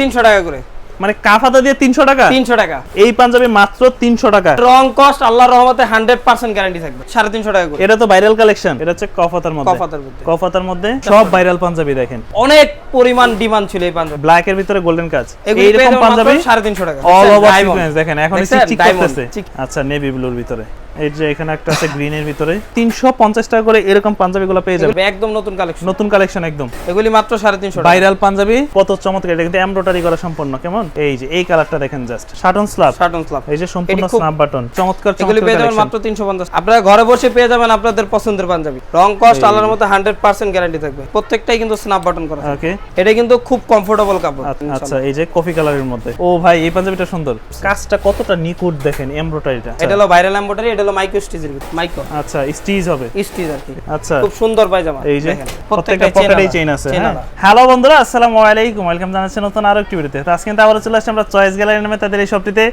তিনশো টাকা করে। মানে কাফাতা দিয়ে তিনশো টাকা? তিনশো টাকা। এই পাঞ্জাবি মাত্র তিনশো টাকা। রং কস্ট আল্লাহর রহমতে হান্ড্রেড পার্সেন্ট গ্যারান্টি থাকবে। সাড়ে তিনশো টাকা এটা তো ভাইরাল কালেকশন এটা হচ্ছে কফাতার মধ্যে। কফাতার মধ্যে। কফাতার মধ্যে সব ভাইরাল পাঞ্জাবি দেখেন। অনেক পরিমাণ ডিমান্ড ছিল এই পাঞ্জাবি। ব্ল্যাক এর ভিতরে গোল্ডেন কাজ। এইরকম পাঞ্জাবি সাড়ে তিনশো টাকা। অল ওভার দেখেন এখন করতেছে। আচ্ছা নেভি ব্লুর ভিতরে। এই যে এখানে একটা আছে ভিতরে। 350 টাকা করে এরকম পাঞ্জাবিগুলো পেয়ে এগুলি একদম নতুন কালেকশন নতুন কালেকশন একদম। এগুলি মাত্র সাড়ে তিনশো টাকা। ভাইরাল পাঞ্জাবি কত চমৎকার এটা কিন্তু এমব্রয়ডারি করা সম্পূর্ণ কেমন? এই যে এই কালারটা দেখেন just satin slub satin slub এই যে সম্পূর্ণ স্ন্যাপ বাটন চমৎকার এগুলি পেয়ে যাবেন মাত্র তিনশো পঞ্চাশ। আপনারা ঘরে বসে পেয়ে যাবেন আপনাদের পছন্দের পাঞ্জাবি। রং কস্ট আল্লাহর মতো হান্ড্রেড পার্সেন্ট গ্যারান্টি থাকবে। প্রত্যেকটাই কিন্তু স্ন্যাপ বাটন করা। ওকে এটা কিন্তু খুব কমফোর্টেবল কাপড় আচ্ছা এই যে কফি কালারের মধ্যে। ও ভাই এই পাঞ্জাবিটা সুন্দর। কাজটা কতটা নিখুঁত দেখেন এমব্রয়ডারিটা এটা হলো ভাইরাল এম্বোটারি এটা হলো মাইক্রো স্টিচের মাইক্রো। আচ্ছা স্টিজ হবে। স্টিজ আর কি। আচ্ছা। খুব সুন্দর পায়জামা এই যে। প্রত্যেকটা পকেটেই চেইন আছে হ্যাঁ। হ্যালো বন্ধুরা আসসালামু আলাইকুম। ওয়েলকাম জানাচ্ছি নতুন আরেকটি একটি ভিডিওতে তো। আজকে কিন্তু আবার চলে আসছি আমরা চয়েস গ্যালারি নামে। তাদের এই শপটিতে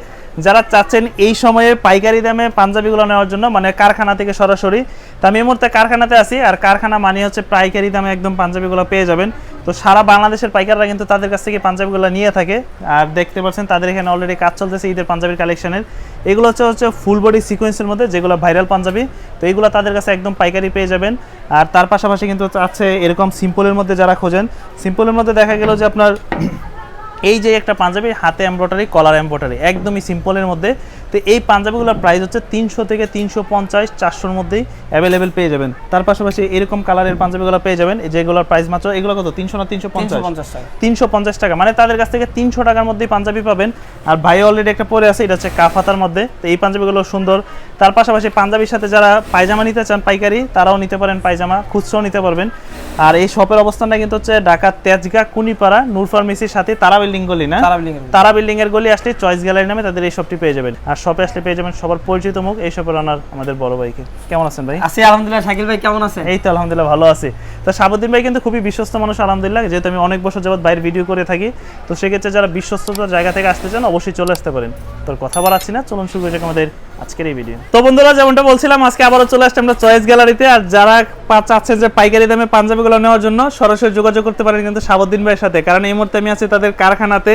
যারা চাচ্ছেন এই সময়ে পাইকারি দামে পাঞ্জাবিগুলো নেওয়ার জন্য মানে কারখানা থেকে সরাসরি। তো আমি এই মুহূর্তে কারখানাতে আছি, আর কারখানা মানে হচ্ছে পাইকারি দামে একদম পাঞ্জাবিগুলো পেয়ে যাবেন। তো সারা বাংলাদেশের পাইকাররা কিন্তু তাদের কাছ থেকে পাঞ্জাবিগুলো নিয়ে থাকে। আর দেখতে পাচ্ছেন তাদের এখানে অলরেডি কাজ চলতেছে ঈদের পাঞ্জাবির কালেকশনের এগুলো হচ্ছে হচ্ছে ফুল বডি সিকোয়েন্সের মধ্যে যেগুলো ভাইরাল পাঞ্জাবি। তো এগুলো তাদের কাছে একদম পাইকারি পেয়ে যাবেন। আর তার পাশাপাশি কিন্তু আছে এরকম সিম্পলের মধ্যে যারা খোঁজেন সিম্পলের মধ্যে দেখা গেল যে আপনার এই যে একটা পাঞ্জাবি হাতে এমব্রয়ডারি কলার এমব্রয়ডারি একদমই সিম্পলের মধ্যে তো এই পাঞ্জাবিগুলোর প্রাইস হচ্ছে তিনশো থেকে তিনশো পঞ্চাশ চারশোর মধ্যেই অ্যাভেলেবেল পেয়ে যাবেন। তার পাশাপাশি এরকম কালারের পাঞ্জাবিগুলো পেয়ে যাবেন যেগুলোর প্রাইস মাত্র এগুলো কত? তিনশো না তিনশো পঞ্চাশ? তিনশো পঞ্চাশ টাকা। মানে তাদের কাছ থেকে তিনশো টাকার মধ্যেই পাঞ্জাবি পাবেন। আর ভাই অলরেডি একটা পরে আছে এটা হচ্ছে কাফাতার মধ্যে। তো এই পাঞ্জাবিগুলো সুন্দর। তার পাশাপাশি পাঞ্জাবির সাথে যারা পায়জামা নিতে চান পাইকারি তারাও নিতে পারেন পায়জামা খুচরাও নিতে পারবেন। আর এই শপের অবস্থানটা কিন্তু হচ্ছে ঢাকা তেজগা কুনিপাড়া নূর ফার্মেসির সাথে তারা বিল্ডিং গলি না? তারা বিল্ডিং তারা বিল্ডিং এর গলি আসলে চয়েস গ্যালারি নামে তাদের এই শপটি পেয়ে যাবেন। আর শপে আসলে পেয়ে যাবেন সবার পরিচিত মুখ এই শপের ওনার আমাদের বড় ভাইকে। কেমন আছেন ভাই? আছি আলহামদুলিল্লাহ। শাকিল ভাই কেমন আছেন? এই তো আলহামদুলিল্লাহ ভালো আছি। তো সাবুদ্দিন ভাই কিন্তু খুবই বিশ্বস্ত মানুষ আলহামদুলিল্লাহ। যেহেতু আমি অনেক বছর যাবত বাইরে ভিডিও করে থাকি তো সেক্ষেত্রে যারা বিশ্বস্ততার জায়গা থেকে আসতে চান অবশ্যই চলে আসতে পারেন। তোর কথা বাড়াচ্ছি না চলুন শুরু করেছি আমাদের আজকের এই ভিডিও তো বন্ধুরা যেমনটা বলছিলাম আজকে আবারও চলে আসছে আমরা চয়েস গ্যালারিতে। আর যারা চাচ্ছেন যে পাইকারি দামে পাঞ্জাবিগুলো নেওয়ার জন্য সরাসরি যোগাযোগ করতে পারেন কিন্তু সাবুদ্দিন ভাইয়ের সাথে। কারণ এই মুহূর্তে আমি আছি তাদের কারখানাতে।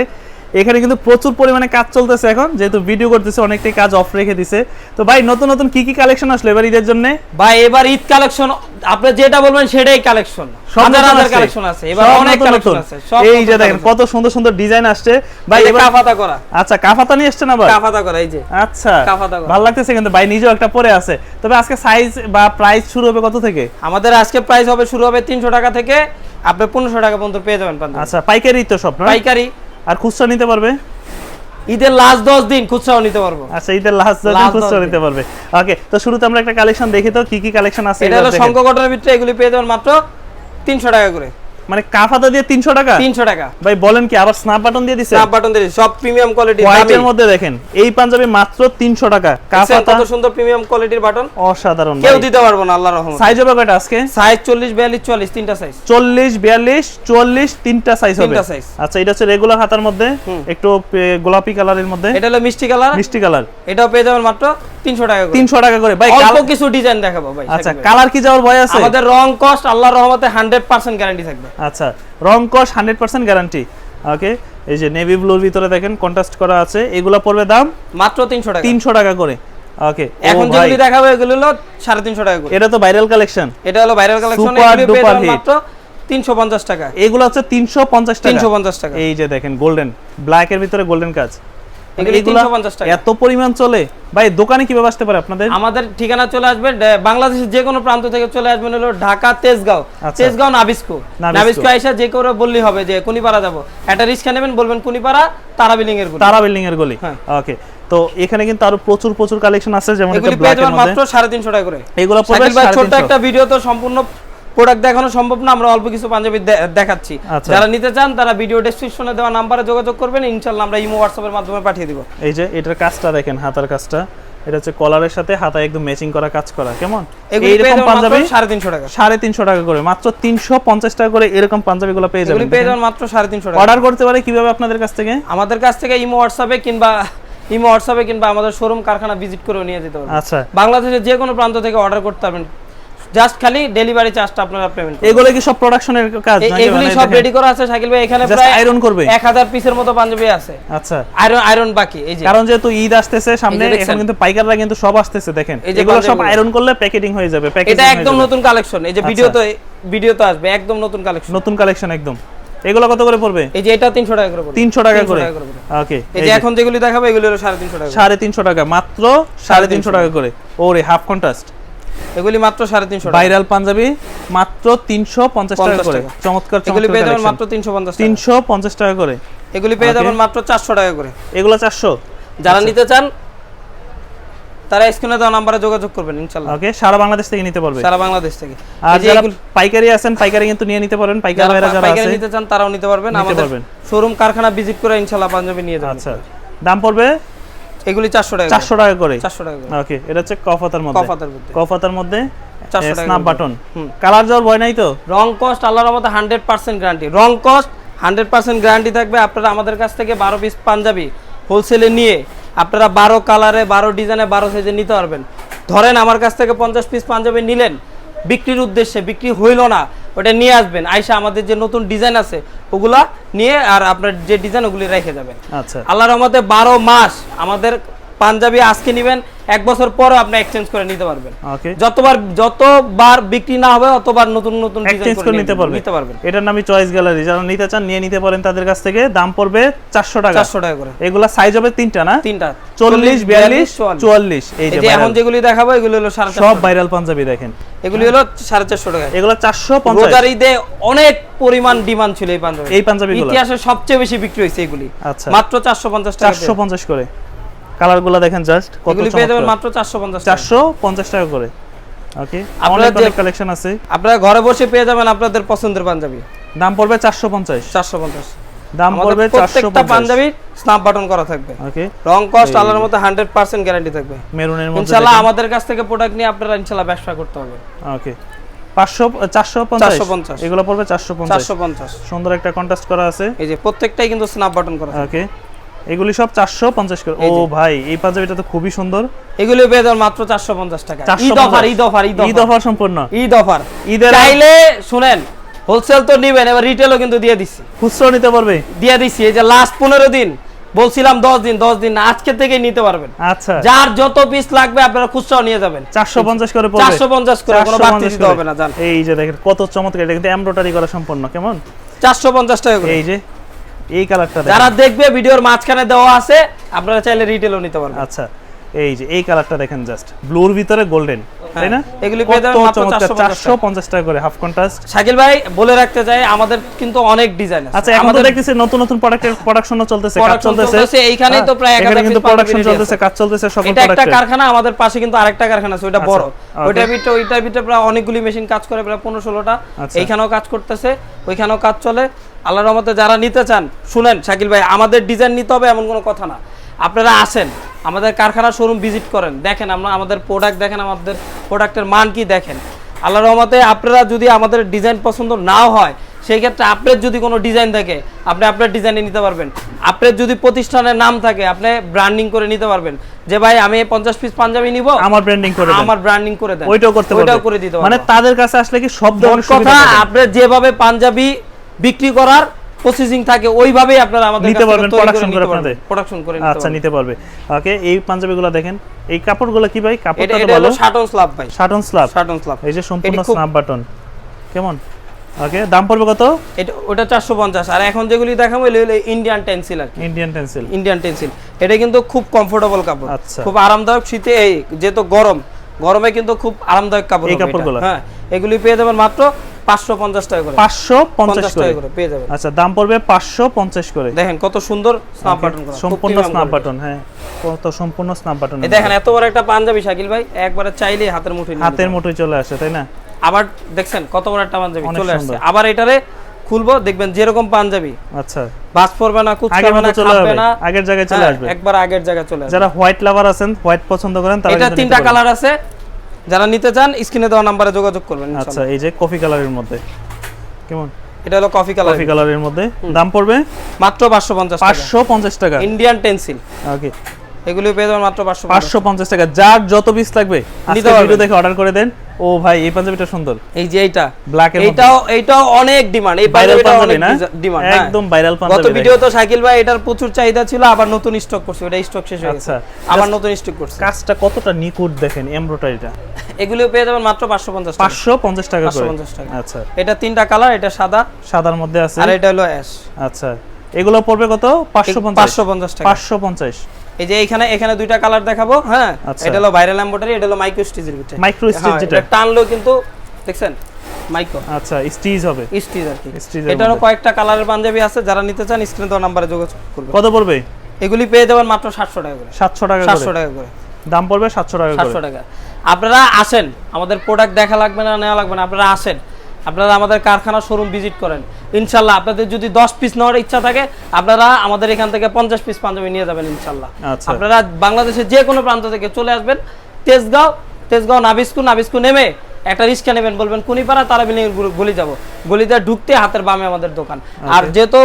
এখানে কিন্তু প্রচুর পরিমাণে কাজ চলতেছে এখন যেহেতু ভিডিও করতেছে অনেকটাই কাজ অফ রেখে দিছে। তো ভাই নতুন নতুন কি কি কালেকশন আসলো এবার ঈদের জন্য? ভাই এবার ঈদ কালেকশন আপনি যেটা বলবেন সেটাই কালেকশন হাজার হাজার কালেকশন আছে। এবার অনেক কালেকশন আছে এই যে দেখেন কত সুন্দর সুন্দর ডিজাইন আসছে। ভাই এবার কাফাতা করা। আচ্ছা কাফাতা নিয়ে এসছেন আবার? কাফাতা করা এই যে। আচ্ছা। কাফাতা করা। ভালো লাগতেছে কিন্তু ভাই নিজেও একটা পরে আছে। তবে আজকে সাইজ বা প্রাইস শুরু হবে কত থেকে? আমাদের আজকে প্রাইস হবে শুরু হবে তিনশো টাকা থেকে আপনি টাকা পর্যন্ত পেয়ে যাবেন আচ্ছা পাইকারি তো সব পাইকারি। আর খুচরা নিতে পারবে? ঈদের লাস্ট দশ দিন খুচরাও নিতে পারব। আচ্ছা ঈদের লাস্ট দিন খুচরা নিতে পারবে। ওকে তো শুরুতে আমরা একটা কালেকশন দেখি তো কি কি কালেকশন আছে এটা হলো সংখ্যা গঠনের ভিতরে এগুলি পেয়ে যাবেন মাত্র তিনশো টাকা করে। মানে কাফাতা দিয়ে তিনশো টাকা? তিনশো টাকা। ভাই বলেন কি আবার স্ন্যাপ বাটন দিয়ে দিছে? স্ন্যাপ বাটন দিয়ে সব প্রিমিয়াম কোয়ালিটির হোয়াইটের মধ্যে দেখেন এই পাঞ্জাবি মাত্র তিনশো টাকা। কাফাতা কত সুন্দর প্রিমিয়াম কোয়ালিটির বাটন অসাধারণ কেউ দিতে পারব না আল্লাহর রহমত। সাইজ হবে কয়টা আজকে? সাইজ চল্লিশ বিয়াল্লিশ চল্লিশ তিনটা সাইজ চল্লিশ বিয়াল্লিশ চুয়াল্লিশ তিনটা সাইজ হবে। তিনটা size। আচ্ছা এটা হচ্ছে রেগুলার হাতার মধ্যে একটু গোলাপি কালারের মধ্যে। এটা হলো মিষ্টি কালার মিষ্টি কালার এটাও পেয়ে যাবেন মাত্র তিনশো টাকা করে। তিনশো টাকা করে। ভাই অল্প কিছু ডিজাইন দেখাবো ভাই আচ্ছা কালার কি যাওয়ার ভয় আছে? আমাদের রং কস্ট আল্লাহর রহমতে হান্ড্রেড পার্সেন্ট গ্যারান্টি থাকবে। আচ্ছা রং কস হান্ড্রেড পার্সেন্ট গ্যারান্টি ওকে এই যে নেভি ব্লুর ভিতরে দেখেন কন্ট্রাস্ট করা আছে। এগুলো পড়বে দাম মাত্র তিনশো টাকা। তিনশো টাকা করে। ওকে এখন যেগুলি দেখাবো এগুলো হলো সাড়ে তিনশো টাকা করে। এটা তো ভাইরাল কালেকশন এটা হলো ভাইরাল কালেকশন। মাত্র তিনশো পঞ্চাশ টাকা। এগুলো হচ্ছে তিনশো পঞ্চাশ টাকা। তিনশো পঞ্চাশ টাকা। এই যে দেখেন গোল্ডেন ব্ল্যাক এর ভিতরে গোল্ডেন কাজ। এগুলি এগুলা 350 টাকা। এত পরিমাণ চলে। ভাই দোকানে কীভাবে আসতে পারে আপনাদের? আমাদের ঠিকানা চলে আসবে বাংলাদেশের যে কোনো প্রান্ত থেকে চলে আসবেন হলো ঢাকা তেজগাঁও। আচ্ছা। তেজগাঁও নাবিস্কো। নাবিস্কো। নাবিস্কো আইসা যে করে বললেই হবে যে কুনিপাড়া যাব। একটা রিক্সা নেবেন বলবেন কুনিপাড়া তারা বিল্ডিং এরগুলো। তারা বিল্ডিং এর গলি। হ্যাঁ। ওকে। তো এখানে কিন্তু আরও প্রচুর প্রচুর কালেকশন আছে যেমন মাত্র সাড়ে তিনশো টাকা করে। এগুলো 350 একটা ভিডিও তো সম্পূর্ণ প্রোডাক্ট দেখানো সম্ভব না আমরা অল্প কিছু পাঞ্জাবি দেখাচ্ছি। আচ্ছা। যারা নিতে চান তারা ভিডিও ডেসক্রিপশনে দেওয়া নাম্বারে যোগাযোগ করবেন ইনশাল্লাহ আমরা ইমো হোয়াটসঅ্যাপের মাধ্যমে পাঠিয়ে দিব। এই যে এটার কাজটা দেখেন হাতার কাজটা। এটা হচ্ছে কলারের সাথে হাতায় একদম ম্যাচিং করা কাজ করা কেমন? এইরকম পাঞ্জাবি মাত্র সাড়ে তিনশো টাকা। সাড়ে তিনশো টাকা করে মাত্র তিনশো পঞ্চাশ টাকা করে এরকম পাঞ্জাবি গুলো পেয়ে যাবেন পেয়ে যাবেন মাত্র সাড়ে তিনশো টাকা। অর্ডার করতে পারে কীভাবে আপনাদের কাছ থেকে? আমাদের কাছ থেকে ইমো হোয়াটসঅ্যাপে কিংবা ইমো হোয়াটসঅ্যাপে কিংবা আমাদের শোরুম কারখানা ভিজিট করে নিয়ে যেতে পারবেন। আচ্ছা। বাংলাদেশের যে কোনো প্রান্ত থেকে অর্ডার করতে পারবেন। জাস্ট খালি ডেলিভারি চার্জটা আপনারা পেমেন্ট করবেন। এগুলো কি সব প্রোডাকশনের কাজ এগুলি সব রেডি করা আছে শাকিল ভাই এখানে প্রায় iron করবে? 1000 পিসের মতো পাঞ্জাবি আছে। আচ্ছা। আয়রন আয়রন বাকি এই যে। কারণ যেহেতু ঈদ আসতেছে সামনে? এখন কিন্তু পাইকাররা কিন্তু সব আসতেছে দেখেন। এগুলো সব আয়রন করলে প্যাকেটিং হয়ে যাবে এটা একদম নতুন কালেকশন এই যে। ভিডিও তো ভিডিও তো আসবে একদম নতুন কালেকশন নতুন কালেকশন একদম। এগুলো কত করে পড়বে? এই যে এটা 300 টাকা করে পড়বে। তিনশো টাকা 300 করে। টাকা করে ওকে এই যে এখন যেগুলি দেখাবো এগুলি হলো 350 টাকা করে। সাড়ে তিনশো টাকা মাত্র সাড়ে তিনশো টাকা করে। ওরে হাফ কন্ট্রাস্ট এগুলি মাত্র 350 টাকা। ভাইরাল পাঞ্জাবি মাত্র তিনশো পঞ্চাশ টাকা করে। চমৎকার এগুলি পেয়ে যাবেন মাত্র 350 টাকা। তিনশো পঞ্চাশ টাকা করে। এগুলি পেয়ে যাবেন মাত্র 400 টাকা করে। এগুলো চারশো? যারা নিতে চান তারা স্ক্রিনে দেওয়া নম্বরে যোগাযোগ করবেন ইনশাআল্লাহ ওকে সারা বাংলাদেশ থেকে নিতে পারবে। সারা বাংলাদেশ থেকে। আর যারা পাইকারি আছেন পাইকারি কিন্তু নিয়ে নিতে পারেন। পাইকার যারা ভাইরা যারা পাইকারি নিতে চান তারাও নিতে পারবেন। আমাদের শোরুম কারখানা ভিজিট করে ইনশাআল্লাহ পাঞ্জাবি নিয়ে যাবেন। আচ্ছা। দাম পড়বে এগুলি 400 টাকা চারশো টাকা করে 400 টাকা ওকে এটা হচ্ছে কফাতার মধ্যে। কফাতের মধ্যে। কফাতার মধ্যে স্ন্যাপ বাটন কালার যাওয়ার ভয় নাই তো? রং কস্ট আল্লাহর মতো হান্ড্রেড পার্সেন্ট গ্যারান্টি রং কস্ট হান্ড্রেড পার্সেন্ট গ্যারান্টি থাকবে। আপনারা আমাদের কাছ থেকে বারো পিস পাঞ্জাবি হোলসেলে নিয়ে আপনারা বারো কালারে বারো ডিজাইনে বারো সাইজে নিতে পারবেন। ধরেন আমার কাছ থেকে পঞ্চাশ পিস পাঞ্জাবি নিলেন বিক্রির উদ্দেশ্যে বিক্রি হইল না ওটা নিয়ে আসবেন। আইসা আমাদের যে নতুন ডিজাইন আছে ওগুলা নিয়ে আর আপনার যে ডিজাইন ওগুলি রেখে যাবেন। আচ্ছা। আল্লাহর রহমতে বারো মাস আমাদের পাঞ্জাবি আজকে নেবেন এক বছর পরও আপনি এক্সচেঞ্জ করে নিতে পারবেন। যতবার যতবার বিক্রি না হবে অতবার নতুন নতুন ডিজাইন এক্সচেঞ্জ করে নিতে পারবে নিতে পারবেন। এটার নামই চয়েস গ্যালারি যারা নিতে চান নিয়ে নিতে পারেন তাদের কাছ থেকে। দাম পড়বে চারশো টাকা। চারশো টাকা করে। এগুলা সাইজ হবে তিনটা না? তিনটা। চল্লিশ বিয়াল্লিশ চুয়াল্লিশ চুয়াল্লিশ। এই এই যে এখন যেগুলি দেখাবো এগুলো হলো সাড়ে সব ভাইরাল পাঞ্জাবি দেখেন। এগুলি হলো সাড়ে চারশো টাকা এগুলো চারশো পঞ্চাশ। রোজার ঈদে অনেক পরিমাণ ডিমান্ড ছিল এই পাঞ্জাবি। এই পাঞ্জাবিগুলো। ইতিহাসে সবচেয়ে বেশি বিক্রি হয়েছে এগুলি। আচ্ছা। মাত্র চারশো পঞ্চাশ টাকা চারশো পঞ্চাশ করে। কালারগুলা দেখেন জাস্ট কত এগুলি পেয়ে যাবেন মাত্র চারশো পঞ্চাশ টাকা। করে। ওকে আপনারা অনেক অনেক কালেকশন আছে। আপনারা ঘরে বসে পেয়ে যাবেন আপনাদের পছন্দের পাঞ্জাবি। দাম পড়বে চারশো পঞ্চাশ। চারশো পঞ্চাশ। দাম পড়বে চারশো প্রত্যেকটা পাঞ্জাবি স্ন্যাপ বাটন করা থাকবে। ওকে রং কস্ট আল্লাহর মতো হান্ড্রেড পার্সেন্ট গ্যারান্টি থাকবে। মেরুনের মধ্যে ইনশাল্লাহ আমাদের কাছ থেকে প্রোডাক্ট নিয়ে আপনারা ইনশাল্লাহ ব্যবসা করতে হবে। ওকে 450 এগুলো পড়বে চারশো পঞ্চাশ। সুন্দর একটা কন্টাস্ট করা আছে। এই যে প্রত্যেকটাই কিন্তু স্ন্যাপ বাটন করা ওকে এগুলি সব চারশো পঞ্চাশ করে। ও ভাই এই পাঞ্জাবিটা তো খুবই সুন্দর। এগুলো পেয়ে যাবেন মাত্র চারশো পঞ্চাশ টাকা। Eid offer Eid offer Eid Eid offer. সম্পূর্ণ। ঈদ অফার। ঈদের চাইলে শুনেন হোলসেল তো নিবেন এবার রিটেলও কিন্তু দিয়ে দিচ্ছি খুচরো নিতে পারবে? দিয়ে দিচ্ছি এই যে লাস্ট পনেরো দিন বলছিলাম দশ দিন দশ দিন আজকে থেকেই নিতে পারবেন। আচ্ছা। যার যত পিস লাগবে আপনারা খুচরাও নিয়ে যাবেন। চারশো পঞ্চাশ করে পড়বে। চারশো পঞ্চাশ করে কোনো 450 বাড়তি দিতে হবে না জান। এই যে দেখেন কত চমৎকার এটা কিন্তু এমব্রয়ডারি করা সম্পূর্ণ কেমন? চারশো পঞ্চাশ টাকা করে। এই যে এই কালারটা যারা দেখবে ভিডিওর মাঝখানে দেওয়া আছে আপনারা চাইলে রিটেলও নিতে পারবেন। আচ্ছা এই যে এই কালারটা দেখেন জাস্ট ব্লুর ভিতরে গোল্ডেন তাই না? হ্যাঁ, এগুলি পেয়ে যাবেন মাত্র 450 টাকা। করে হাফ কন্ট্রাস্ট শাকিল ভাই বলে রাখতে চাই আমাদের কিন্তু অনেক ডিজাইন আছে। আচ্ছা এখন তো আমাদের দেখতেছি নতুন নতুন প্রোডাক্টের প্রোডাকশনও চলতেছে কাজ চলতেছে। এইখানেই তো প্রায় এখানে 1000 কিন্তু প্রোডাকশন চলতেছে কাজ চলতেছে সকল এটা একটা কারখানা আমাদের পাশে কিন্তু আরেকটা কারখানা আছে ওইটা আচ্ছা, বড়. ওইটার ভিতরে ওইটার ভিতরে প্রায় অনেকগুলি মেশিন কাজ করে প্রায় পনেরো ষোলোটা। আচ্ছা। এইখানেও কাজ করতেছে ওইখানেও কাজ চলে। আল্লাহর রহমতে যারা নিতে চান শুনেন শাকিল ভাই আমাদের ডিজাইন নিতে হবে এমন কোনো কথা না। আপনারা আসেন আমাদের কারখানা শোরুম ভিজিট করেন দেখেন আমরা আমাদের প্রোডাক্ট দেখেন আমাদের প্রোডাক্টের মান কি দেখেন। আল্লাহর রহমতে আপনারা যদি আমাদের ডিজাইন পছন্দ নাও হয় সেই ক্ষেত্রে আপনার যদি কোনো ডিজাইন থাকে আপনি আপনার ডিজাইনে নিতে পারবেন। আপনার যদি প্রতিষ্ঠানের নাম থাকে আপনি ব্র্যান্ডিং করে নিতে পারবেন। যে ভাই আমি পঞ্চাশ পিস পাঞ্জাবি নিব আমার ব্র্যান্ডিং করে আমার ব্র্যান্ডিং করে দেন। ওইটাও করতে ওইটাও করে দিতে মানে তাদের কাছে আসলে কি সব ধরনের কথা আপনার যেভাবে পাঞ্জাবি বিক্রি করার প্রসেসিং থাকে ওইভাবেই আপনারা আমাদের নিতে পারবেন, production করে আপনাদের। প্রোডাকশন করে নিতে আচ্ছা নিতে পারবে। ওকে এই পাঞ্জাবিগুলো দেখেন। এই কাপড়গুলো কি ভাই? কাপড়টা তো ভালো হলো শাটন স্ল্যাব ভাই। শাটন স্ল্যাব শাটন স্ল্যাব এই যে সম্পূর্ণ স্ন্যাপ বাটন কেমন? ওকে দাম পড়বে কত? এটা ওটা চারশো পঞ্চাশ। আর এখন যেগুলি দেখাবো এগুলো হলো ইন্ডিয়ান টেন্সিল আর ইন্ডিয়ান টেন্সিল ইন্ডিয়ান টেন্সিল এটা কিন্তু খুব কমফোর্টেবল কাপড়। আচ্ছা। খুব আরামদায়ক শীতে এই যেহেতু গরম। গরমে কিন্তু খুব আরামদায়ক কাপড় এই। কাপড়গুলো? হ্যাঁ এগুলি পেয়ে যাবেন মাত্র পাঁচশো পঞ্চাশ টাকা করে। পাঁচশো পঞ্চাশ পঞ্চাশ করে টাকা করে। পেয়ে যাবেন। আচ্ছা দাম পড়বে পাঁচশো পঞ্চাশ করে। দেখেন কত সুন্দর স্ন্যাপ বাটন করা। সম্পূর্ণ স্ন্যাপ বাটন হ্যাঁ। কত সম্পূর্ণ স্ন্যাপ বাটন এই দেখেন এত বড় একটা পাঞ্জাবি শাকিল ভাই একবারে চাইলেই হাতের মুঠোয় হাতের মুঠোয় চলে আসে তাই না? আবার দেখছেন কত বড় একটা পাঞ্জাবি চলে আসছে। আবার এটারে খুলবো দেখবেন যেরকম পাঞ্জাবি। আচ্ছা। বাস পড়বে না কুচ করবে না খাবে না। আগের জায়গায় চলে হ্যাঁ, আসবে। একবার আগের জায়গায় চলে আসবে। যারা হোয়াইট লাভার আছেন হোয়াইট পছন্দ করেন তারা এটা তিনটা কালার আছে। যারা নিতে চান স্ক্রিনে দেওয়া নাম্বারে যোগাযোগ করবেন আচ্ছা এই যে কফি কালারের মধ্যে। কেমন? এটা হলো কফি কালার। কফি কালারের মধ্যে। দাম পড়বে? মাত্র পাঁচশো পঞ্চাশ টাকা। পাঁচশো পঞ্চাশ টাকা। Indian Tencel. ওকে। এগুলি পেয়ে যাবেন মাত্র পাঁচশো পাঁচশো পঞ্চাশ টাকা। যার যত পিস লাগবে আজকে ভিডিও দেখে অর্ডার করে দেন। ও ভাই এই পাঞ্জাবিটা সুন্দর। এই যে এইটা। ব্ল্যাক এর এইটাও এইটাও অনেক ডিমান্ড এই পাঞ্জাবিটা পাঞ্জাবি অনেক ডিমান্ড একদম ভাইরাল গত ভিডিও তো শাকিল ভাই এটার প্রচুর চাহিদা ছিল আবার নতুন স্টক করছে। ওটা স্টক শেষ হয়ে গেছে। আচ্ছা। আবার নতুন স্টক করছে। কাজটা কতটা নিখুঁত দেখেন এমব্রয়ডারিটা এগুলিও পেয়ে যাবেন মাত্র পাঁচশো পঞ্চাশ টাকা। পাঁচশো পঞ্চাশ টাকা করে। 550 টাকা। আচ্ছা। এটা তিনটা কালার এটা সাদা। সাদার মধ্যে আছে। আর এটা হলো অ্যাশ আচ্ছা। এগুলো পড়বে কত? পাঁচশো পঞ্চাশ। পাঁচশো পঞ্চাশ টাকা। পাঁচশো পঞ্চাশ। এই যে এখানে এখানে দুইটা কালার দেখাবো হ্যাঁ? আচ্ছা। এটা হলো ভাইরাল এম্বয়ডারি এটা হলো মাইক্রো স্টিচের ভিতরে। Micro stitch যেটা। টানলো কিন্তু দেখছেন? মাইক্রো আচ্ছা স্টিচ হবে। স্টিচ আর কি। এটারও কয়েকটা কালারের পাঞ্জাবি আছে যারা নিতে চান স্ক্রিনে দেওয়া নাম্বারে যোগাযোগ করবে। কত পড়বে? এগুলি পেয়ে যাবেন মাত্র সাতশো টাকা করে। সাতশো টাকা সাতশো করে টাকা করে। দাম পড়বে সাতশো টাকা করে। সাতশো টাকা। আপনারা আসেন। আমাদের প্রোডাক্ট দেখা লাগবে না নেওয়া লাগবে না। আপনারা আসেন। আপনারা আমাদের কারখানা শোরুম ভিজিট করেন। ইনশাল্লাহ আপনাদের যদি দশ পিস নেওয়ার ইচ্ছা থাকে আপনারা আমাদের এখান থেকে পঞ্চাশ পিস পাঞ্জাবি নিয়ে যাবেন ইনশাল্লাহ। আচ্ছা। আপনারা বাংলাদেশের যে কোনো প্রান্ত থেকে চলে আসবেন তেজগাঁও তেজগাঁও নাবিস্কু নাবিস্কু নেমে একটা রিক্সা নেবেন বলবেন কুনিপাড়া তারা বিল্ডিং গলি যাব। গলিতে ঢুকতে হাতের বামে আমাদের দোকান। আর যেহেতু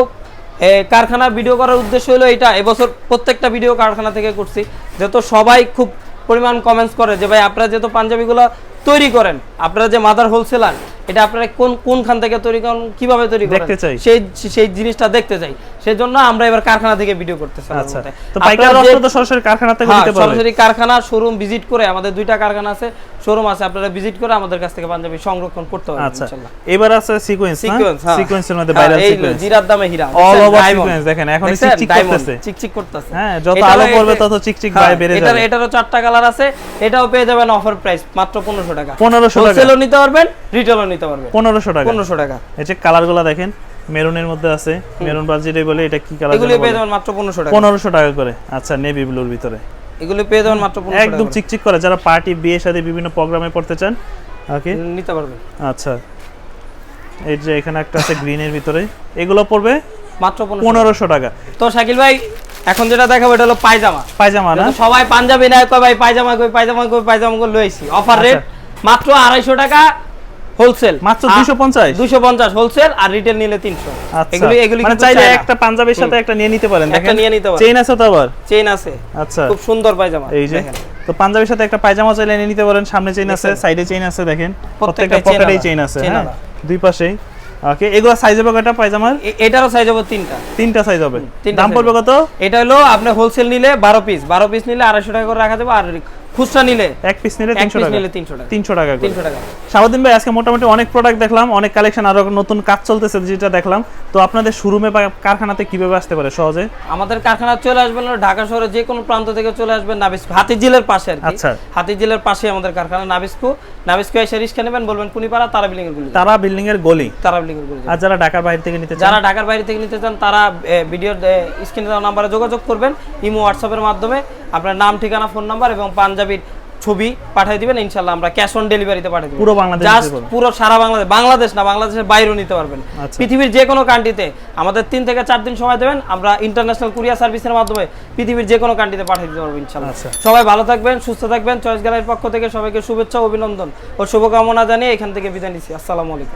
এ, কারখানার ভিডিও করার উদ্দেশ্য হলো এটা এবছর প্রত্যেকটা ভিডিও কারখানা থেকে করছি। যেহেতু সবাই খুব পরিমাণ কমেন্টস করে যে ভাই আপনারা যেহেতু পাঞ্জাবিগুলো তৈরি করেন? আপনারা যে মাদার হোলসেলার এটা আপনারা কোন কোনখান থেকে তৈরি করেন কীভাবে তৈরি করেন? দেখতে চাই। সেই সেই জিনিসটা দেখতে চাই। সেজন্য আমরা এবার কারখানা থেকে ভিডিও করতেছি আচ্ছা। তো পাইকার আপনারা তো সরাসরি কারখানা থেকে হ্যাঁ, নিতে পারবে। সরাসরি কারখানা শোরুম ভিজিট করে আমাদের দুইটা কারখানা আছে শোরুম আছে আপনারা ভিজিট করে আমাদের কাছ থেকে পাঞ্জাবি সংরক্ষণ করতে পারবেন আচ্ছা। ইনশাআল্লাহ এবার আছে সিকোয়েন্স সিকোয়েন্স সিকোয়েন্সের মধ্যে ভাইরাল এই সিকোয়েন্স জিরার দামে হীরা over diamond। sequence দেখেন, দেখছেন? চিকচিক করতেছে। চিকচিক করতেছে। হ্যাঁ, যত আলো পড়বে তত চিকচিক হ্যাঁ, বেড়ে যাবে। এটার এটারও চারটা কালার আছে এটাও পেয়ে যাবেন অফার প্রাইস মাত্র পনেরোশো টাকা। 1500 হোলসেলও নিতে পারবেন রিটেলও নিতে পারবেন। পনেরোশো টাকা? পনেরোশো টাকা। এই যে কালারগুলো দেখেন মেরুনের মধ্যে আছে মেরুন বাজিটাই বলে এটা কি কালার এগুলি পেয়ে যাবেন মাত্র পনেরোশো টাকা। পনেরোশো টাকা করে। আচ্ছা নেভি ব্লুর ভিতরে। এগুলি পেয়ে যাবেন মাত্র একদম চিকচিক করে যারা পার্টি বিয়ে সাথে বিভিন্ন প্রোগ্রামে পড়তে চান ওকে নিতে পারবেন। আচ্ছা। এই যে এখানে একটা আছে গ্রিনের ভিতরে। এগুলো পড়বে মাত্র পনেরোশো টাকা। তো শাকিল ভাই এখন যেটা দেখাবো এটা হলো পায়জামা। পায়জামা না? সবাই পাঞ্জাবি কয় ভাই পায়জামা কই পায়জামা কই পায়জামা কই লইছি। অফার রেট মাত্র আড়াইশো টাকা হোলসেল মাত্র 250? দুশো পঞ্চাশ? হোলসেল আর রিটেল নিলে তিনশো। আচ্ছা। এগুলি এগুলি মানে চাইলে একটা পাঞ্জাবির সাথে একটা নিয়ে নিতে পারেন একটা নিয়ে নিতে পারেন। চেইন আছে তো আবার? চেইন আছে। আচ্ছা। খুব সুন্দর পায়জামা এই যে। দেখেন। তো পাঞ্জাবির সাথে একটা পায়জামা চাইলে নিয়ে নিতে পারেন সামনে চেইন আছে সাইডে চেইন আছে দেখেন। প্রত্যেকটা পকেটেই চেইন আছে হ্যাঁ? দুই পাশেই। ওকে এগুলো সাইজ হবে কয়টা পায়জামার? এটারও সাইজ হবে তিনটা। তিনটা সাইজ হবে। দাম পড়বে কত? এটা হলো আপনি হোলসেল নিলে বারো পিস বারো পিস নিলে আড়াইশো টাকা করে রাখা যাবে আর খুচরা নিলে এক পিস নিলে টাকা। নিলে তিনশো টাকা। তিনশো টাকা করে। তিনশো টাকা। সারাদিন ভাই আজকে মোটামুটি অনেক প্রোডাক্ট দেখলাম অনেক কালেকশন আরও নতুন কাজ চলতেছে যেটা দেখলাম। তো আপনাদের শোরুমে বা কারখানাতে কীভাবে আসতে পারে সহজে? আমাদের কারখানা চলে আসবেন ঢাকা শহরে যে কোনো প্রান্ত থেকে চলে আসবেন নাবিস্কু হাতিঝিলের পাশে আর কি। আচ্ছা। হাতিঝিলের পাশে আমাদের কারখানা নাবিস্কু। নাবিস্কু এসে নেবেন বলবেন কুনিপাড়া তারা বিল্ডিং এর গুলি। তারা বিল্ডিং এর গলি। তারা বিল্ডিং এর গুলি। আর যারা ঢাকার বাইরে থেকে নিতে চান? যারা ঢাকার বাইরে থেকে নিতে চান তারা ভিডিওর স্ক্রিনে দেওয়া নাম্বারে যোগাযোগ করবেন ইমো হোয়াটসঅ্যাপের মাধ্যমে। আপনার নাম ঠিকানা ফোন নাম্বার এবং পাঞ্জাবির ছবি পাঠিয়ে দিবেন ইনশাল্লাহ আমরা ক্যাশ অন ডেলিভারিতে পাঠিয়ে দেবো। পুরো বাংলাদেশ জাস্ট পুরো সারা বাংলাদেশ বাংলাদেশ না বাংলাদেশের বাইরেও নিতে পারবেন। আচ্ছা। পৃথিবীর যে কোনো কান্ট্রিতে আমাদের তিন থেকে চার দিন সময় দেবেন আমরা ইন্টারন্যাশনাল কুরিয়ার সার্ভিসের মাধ্যমে পৃথিবীর যে কোনো কান্ট্রিতে পাঠিয়ে দিতে পারব ইনশাল্লাহ। আচ্ছা। সবাই ভালো থাকবেন সুস্থ থাকবেন চয়েস গ্যালারির পক্ষ থেকে সবাইকে শুভেচ্ছা ও অভিনন্দন ও শুভকামনা জানিয়ে এখান থেকে বিদায় নিচ্ছি। আসসালামু আলাইকুম।